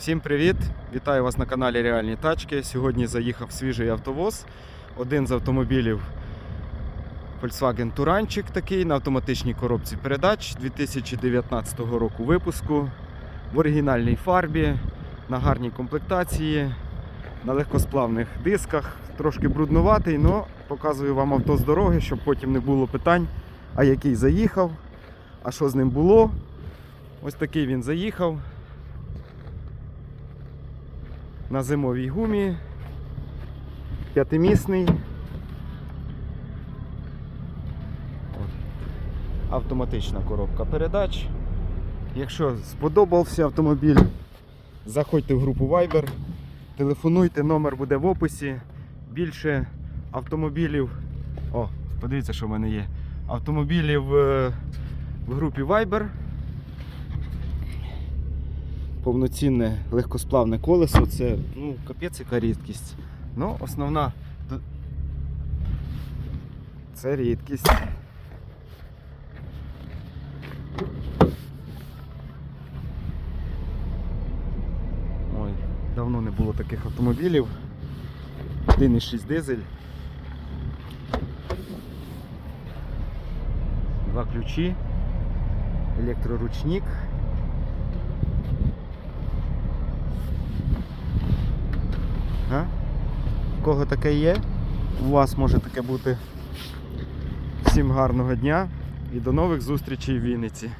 Всім привіт! Вітаю вас на каналі Реальні Тачки. Сьогодні заїхав свіжий автовоз. Один з автомобілів Volkswagen Туранчик такий на автоматичній коробці передач 2019 року випуску. В оригінальній фарбі, на гарній комплектації, на легкосплавних дисках. Трошки бруднуватий, але показую вам авто з дороги, щоб потім не було питань, а який заїхав, а що з ним було. Ось такий він заїхав на зимовій гумі. П'ятимісний. Автоматична коробка передач. Якщо сподобався автомобіль, заходьте в групу Viber, телефонуйте, номер буде в описі. Більше автомобілів. О, подивіться, що в мене є. Автомобілів е, в групі Viber повноцінне легкосплавне колесо, це ну, капець яка рідкість. Ну, основна це рідкість. Ой, давно не було таких автомобілів. 1,6 дизель. Два ключі, електроручник. А? У кого таке є? У вас може таке бути. Всім гарного дня і до нових зустрічей в Вінниці.